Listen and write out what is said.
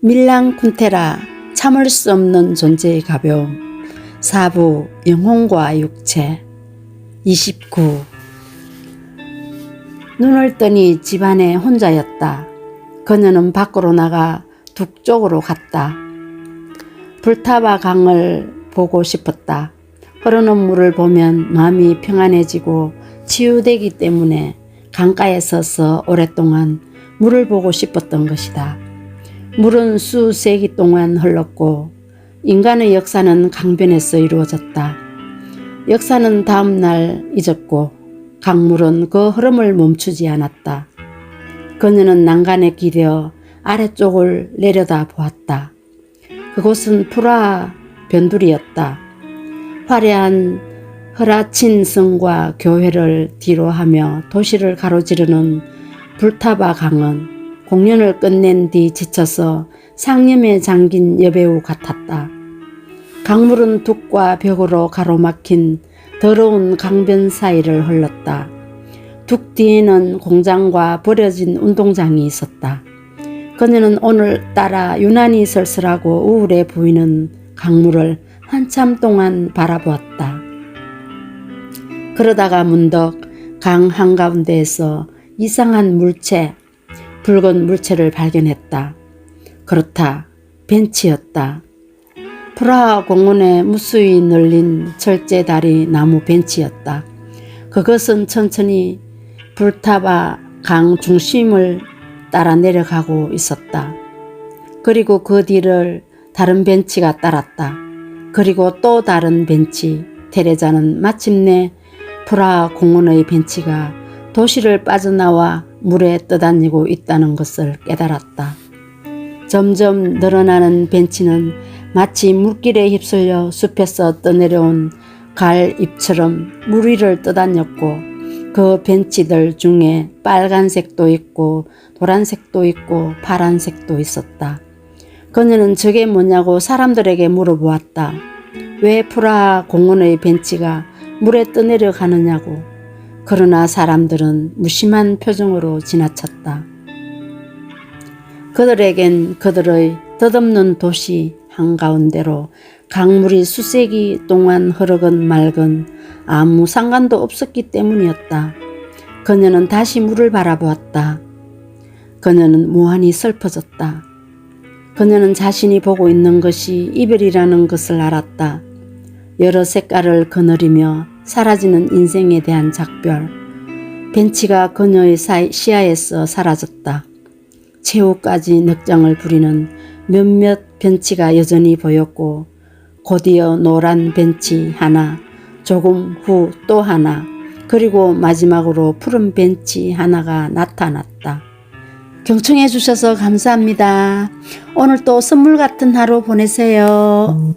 밀랑 쿤테라 참을 수 없는 존재의 가벼움 사부 영혼과 육체 29 눈을 뜨니 집안에 혼자였다. 그녀는 밖으로 나가 북쪽으로 갔다. 불타바 강을 보고 싶었다. 흐르는 물을 보면 마음이 평안해지고 치유되기 때문에 강가에 서서 오랫동안 물을 보고 싶었던 것이다. 물은 수세기 동안 흘렀고 인간의 역사는 강변에서 이루어졌다. 역사는 다음 날 잊었고 강물은 그 흐름을 멈추지 않았다. 그녀는 난간에 기려 아래쪽을 내려다 보았다. 그곳은 프라 변두리였다. 화려한 흐라친 성과 교회를 뒤로하며 도시를 가로지르는 불타바 강은 공연을 끝낸 뒤 지쳐서 상념에 잠긴 여배우 같았다. 강물은 둑과 벽으로 가로막힌 더러운 강변 사이를 흘렀다. 둑 뒤에는 공장과 버려진 운동장이 있었다. 그녀는 오늘따라 유난히 쓸쓸하고 우울해 보이는 강물을 한참 동안 바라보았다. 그러다가 문득 강 한가운데에서 이상한 물체, 붉은 물체를 발견했다. 그렇다. 벤치였다. 프라하 공원에 무수히 널린 철제 다리 나무 벤치였다. 그것은 천천히 불타바 강 중심을 따라 내려가고 있었다. 그리고 그 뒤를 다른 벤치가 따랐다. 그리고 또 다른 벤치. 테레자는 마침내 프라하 공원의 벤치가 도시를 빠져나와 물에 떠다니고 있다는 것을 깨달았다. 점점 늘어나는 벤치는 마치 물길에 휩쓸려 숲에서 떠내려온 갈 잎처럼 물 위를 떠다녔고 그 벤치들 중에 빨간색도 있고 노란색도 있고 파란색도 있었다. 그녀는 저게 뭐냐고 사람들에게 물어보았다. 왜 프라하 공원의 벤치가 물에 떠내려 가느냐고. 그러나 사람들은 무심한 표정으로 지나쳤다. 그들에겐 그들의 덧없는 도시 한가운데로 강물이 수세기 동안 흐르건 말건 아무 상관도 없었기 때문이었다. 그녀는 다시 물을 바라보았다. 그녀는 무한히 슬퍼졌다. 그녀는 자신이 보고 있는 것이 이별이라는 것을 알았다. 여러 색깔을 거느리며 사라지는 인생에 대한 작별. 벤치가 그녀의 사이- 시야에서 사라졌다. 최후까지 늑장을 부리는 몇몇 벤치가 여전히 보였고 곧이어 노란 벤치 하나, 조금 후 또 하나, 그리고 마지막으로 푸른 벤치 하나가 나타났다. 경청해 주셔서 감사합니다. 오늘 또 선물 같은 하루 보내세요.